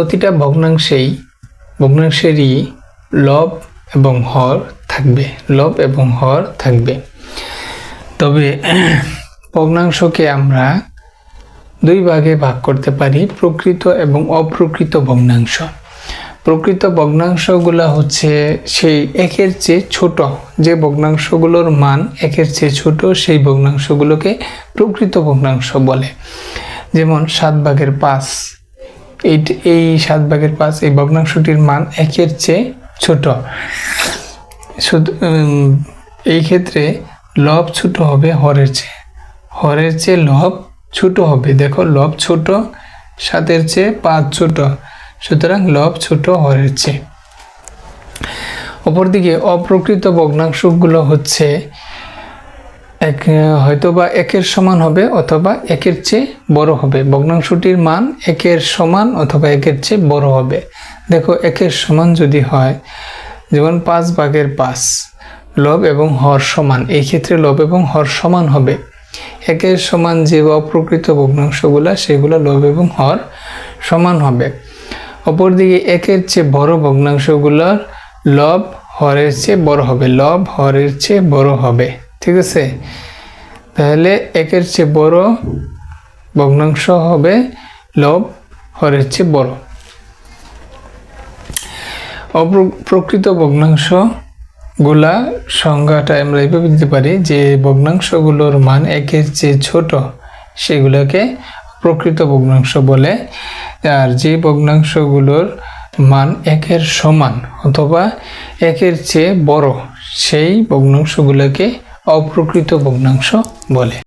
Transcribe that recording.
প্রতিটা ভগ্নাংশেই, ভগ্নাংশেরই লব এবং হর থাকবে, লব এবং হর থাকবে। তবে ভগ্নাংশকে আমরা দুই ভাগে ভাগ করতে পারি, প্রকৃত এবং অপ্রকৃত ভগ্নাংশ। প্রকৃত ভগ্নাংশগুলো হচ্ছে সেই একের চেয়ে ছোট, যে ভগ্নাংশগুলোর মান একের চেয়ে ছোট, সেই ভগ্নাংশগুলোকে প্রকৃত ভগ্নাংশ বলে। যেমন সাত ভাগের পাঁচ এই এই সাত ভাগের পাঁচ, এই ভগ্নাংশটির মান একের চেয়ে ছোট। এই ক্ষেত্রে লব ছোট হবে হরের চেয়ে। হরের চেয়ে লব ছোট হবে। দেখো, লব ছোট, সাতের চেয়ে পাঁচ ছোট। সুতরাং লব ছোট হরের চেয়ে। অপরদিকে অপ্রকৃত ভগ্নাংশগুলো হচ্ছে এক হয়তোবা একের সমান হবে অথবা একের চেয়ে বড় হবে। ভগ্নাংশটির মান একের সমান অথবা একের চেয়ে বড় হবে। দেখো, একের সমান যদি হয়, যেমন পাঁচ ভাগের পাঁচ, লব এবং হর সমান, এই ক্ষেত্রে লব এবং হর সমান হবে। একের সমান যে অপ্রকৃত ভগ্নাংশগুলো, সেগুলো লব এবং হর সমান হবে। অপরদিকে একের চেয়ে বড় ভগ্নাংশগুলোর লব হরের চেয়ে বড় হবে। লব হরের চেয়ে বড় হবে। ঠিক আছে? তাহলে একের চেয়ে বড় ভগ্নাংশ হবে লব, হরের চেয়ে বড়। অপ্রকৃত ভগ্নাংশগুলা সংজ্ঞাটা আমরা এইভাবে দিতে পারি যে ভগ্নাংশগুলোর মান একের চেয়ে ছোট সেগুলোকে প্রকৃত ভগ্নাংশ বলে। আর যে ভগ্নাংশগুলোর মান একের সমান অথবা একের চেয়ে বড় সেই ভগ্নাংশগুলোকে অপ্রকৃত ভগ্নাংশ বলে।